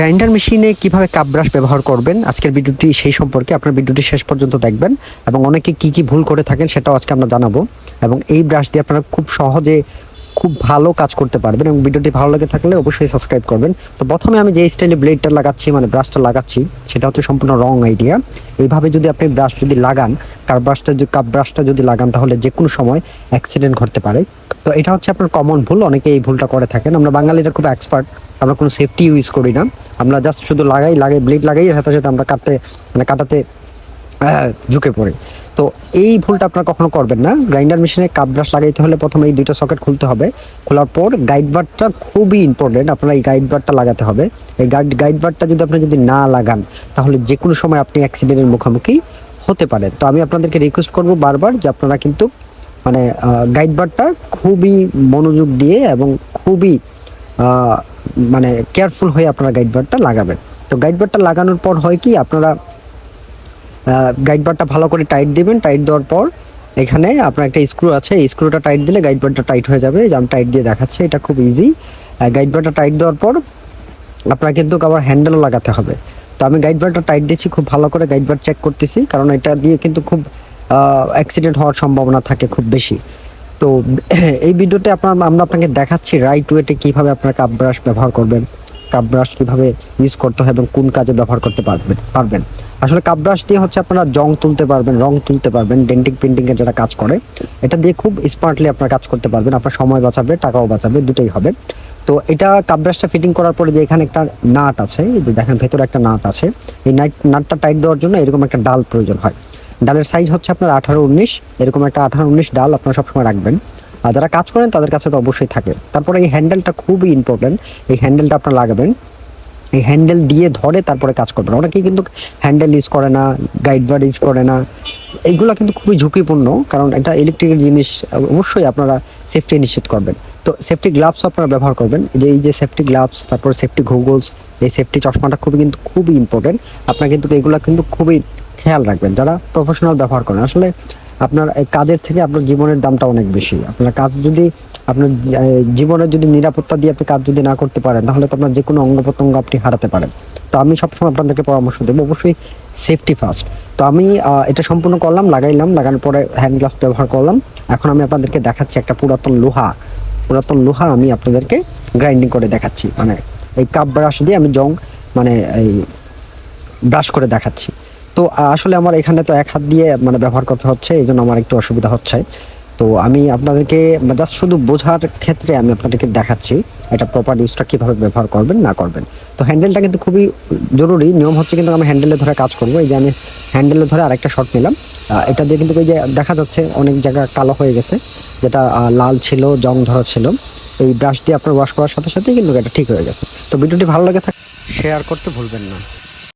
Grinder মেশিনে কীভাবে cup brush ব্যবহার করবেন? আজকের ভিডিওটি সেই সম্পর্কে আপনার ভিডিওটি শেষ পর্যন্ত দেখবেন এবং অনেকে কি কি ভুল করে থাকেন সেটাও আজকে আমরা জানাব। এবং এই ব্রাশ দিয়ে আপনারা খুব সহজে খুব ভালো কাজ করতে পারবেন এবং ভিডিওটি ভালো লাগে থাকলে অবশ্যই সাবস্ক্রাইব করবেন। তো প্রথমে আমি যে স্টাইলে ব্লেডটা লাগাচ্ছি মানে ব্রাশটা লাগাচ্ছি, সেটা হচ্ছে সম্পূর্ণ রং আইডিয়া। এইভাবে যদি আপনি ব্রাশ যদি লাগান কার ব্রাশটা যদি কাপ ব্রাশটা যদি লাগান, তাহলে যে কোনো সময় অ্যাক্সিডেন্ট ঘটতে পারে। তো এটা হচ্ছে আপনার কমন ভুল অনেকে এই ভুলটা করে থাকেন। আমরা বাঙালিরা খুব এক্সপার্ট, আমরা কোনো সেফটি ইউজ করি না। আমরা জাস্ট শুধু লাগাই লাগাই ব্লেড লাগাই সাথে সাথে আমরা কাটতে মানে কাটাতে ঝুঁকে পড়ে। তো এই ভুলটা আপনার কখনো করবেন না। গ্রাইন্ডার মেশিনে কাপ ব্রাশ লাগাইতে হলে প্রথমে এই দুইটা সকেট খুলতে হবে। খোলার পর গাইড বারটা খুবই ইম্পর্টেন্ট আপনার এই গাইড বারটা লাগাতে হবে। এই গাইড গাইড বারটা যদি আপনি যদি না লাগান, তাহলে যে কোনো সময় আপনি অ্যাক্সিডেন্টের মুখোমুখি হতে পারেন। তো আমি আপনাদেরকে রিকোয়েস্ট করব বারবার যে আপনারা কিন্তু মানে গাইড বারটা খুবই মনোযোগ দিয়ে এবং খুবই মানে কেয়ারফুল হয়ে আপনারা গাইড বারটা লাগাবেন। তো গাইড বারটা লাগানোর পর হয় কি, আপনারা গাইড বারটা ভালো করে টাইট দিবেন। টাইট দেওয়ার পর এখানে আপনার একটা স্ক্রু আছে, এই স্ক্রুটা টাইট দিলে গাইড বারটা টাইট হয়ে যাবে। আমি টাইট দিয়ে দেখাচ্ছি, এটা খুব ইজি গাইড বারটা টাইট দেওয়ার পর আপনার কিন্তু আবার হ্যান্ডেলও লাগাতে হবে। তো আমি গাইড বারটা টাইট দিয়েছি, খুব ভালো করে গাইড বার চেক করতেছি, কারণ এটা দিয়ে কিন্তু খুব অ্যাক্সিডেন্ট হওয়ার সম্ভাবনা থাকে খুব বেশি। তো এই ভিডিওতে আপনার, আমরা আপনাকে দেখাচ্ছি রাইট ওয়েতে কীভাবে আপনার কাপ ব্রাশ ব্যবহার করবেন কাপ ব্রাশ কীভাবে ইউজ করতে হয় এবং কোন কাজে ব্যবহার করতে পারবেন পারবেন। আসলে কাপ ব্রাশ দিয়ে হচ্ছে আপনারা জং তুলতে পারবেন, রং তুলতে পারবেন ডেন্টিং পেন্টিং এর যারা কাজ করে, এটা দিয়ে খুব স্মার্টলি আপনার কাজ করতে পারবেন। আপনার সময় বাঁচাবে, টাকাও বাঁচাবে, দুটোই হবে। তো এটা কাপ ব্রাশটা ফিটিং করার পরে যে এখানে একটা নাট আছে দেখেন, ভেতরে একটা নাট আছে। এই নাট, নাটটা টাইট দেওয়ার জন্য এরকম একটা ডাল প্রয়োজন হয়। ডালের সাইজ হচ্ছে আপনার আঠারো উনিশ। এরকম একটা আঠারো উনিশ ডাল আপনারা সবসময় রাখবেন। আর যারা কাজ করেন, তাদের কাছে তো অবশ্যই থাকে। তারপরে এই হ্যান্ডেলটা খুবই ইম্পর্টেন্ট এই হ্যান্ডেলটা আপনার লাগাবেন। এই হ্যান্ডেল দিয়ে ধরে তারপরে কাজ করবেন। অনেকেই কিন্তু হ্যান্ডেল ইউজ করে না গাইড বার ইউজ করে না। এইগুলো কিন্তু খুবই ঝুঁকিপূর্ণ, কারণ এটা ইলেকট্রিকের জিনিস, অবশ্যই আপনারা সেফটি নিশ্চিত করবেন। তো সেফটি গ্লাভস আপনারা ব্যবহার করবেন। যে এই যে সেফটি গ্লাভস তারপর সেফটি গুগলস এই সেফটি চশমাটা খুবই কিন্তু, খুবই ইম্পর্টেন্ট আপনার কিন্তু এগুলো কিন্তু খুবই খেয়াল রাখবেন, যারা প্রফেশনাল ব্যবহার করেন, আসলে আপনার কাজের থেকে আপনার জীবনের দামটা অনেক বেশি। আপনার কাজ যদি, আপনার জীবনের যদি নিরাপত্তা দিয়ে আপনি কাজ যদি না করতে পারেন, তাহলে তো আপনার যে কোনো অঙ্গ প্রত্যঙ্গ আপনি হারাতে পারেন। তো আমি সবসময় আপনাদেরকে পরামর্শ দেবো, অবশ্যই সেফটি ফার্স্ট তো আমি এটা সম্পূর্ণ করলাম, লাগাইলাম, লাগানোর পরে হ্যান্ড গ্লাভস ব্যবহার করলাম। এখন আমি আপনাদেরকে দেখাচ্ছি একটা পুরাতন লোহা। পুরাতন লোহা আমি আপনাদেরকে গ্রাইন্ডিং করে দেখাচ্ছি। মানে এই কাপ ব্রাশ দিয়ে আমি জং মানে এই ব্রাশ করে দেখাচ্ছি। তো আসলে আমার এখানে তো এক হাত দিয়ে মানে ব্যবহার করতে হচ্ছে, এই জন্য আমার একটু অসুবিধা হচ্ছে। তো, আমি আপনাদেরকে জাস্ট শুধু বোঝার ক্ষেত্রে আমি আপনাদেরকে দেখাচ্ছি, এটা প্রপার ইউজটা কীভাবে ব্যবহার করবেন, না করবেন। তো হ্যান্ডেলটা কিন্তু খুবই জরুরি, নিয়ম হচ্ছে কিন্তু আমি হ্যান্ডেলে ধরে কাজ করব, এই যে আমি হ্যান্ডেলে ধরে আরেকটা শট নিলাম। এটা দিয়ে কিন্তু ওই যে দেখা যাচ্ছে, অনেক জায়গা কালো হয়ে গেছে, যেটা লাল ছিল, জং ধরা ছিল, এই ব্রাশ দিয়ে আপনার ওয়াশ করার সাথে সাথেই কিন্তু এটা ঠিক হয়ে গেছে। তো, ভিডিওটি ভালো লাগে থাক শেয়ার করতে ভুলবেন না।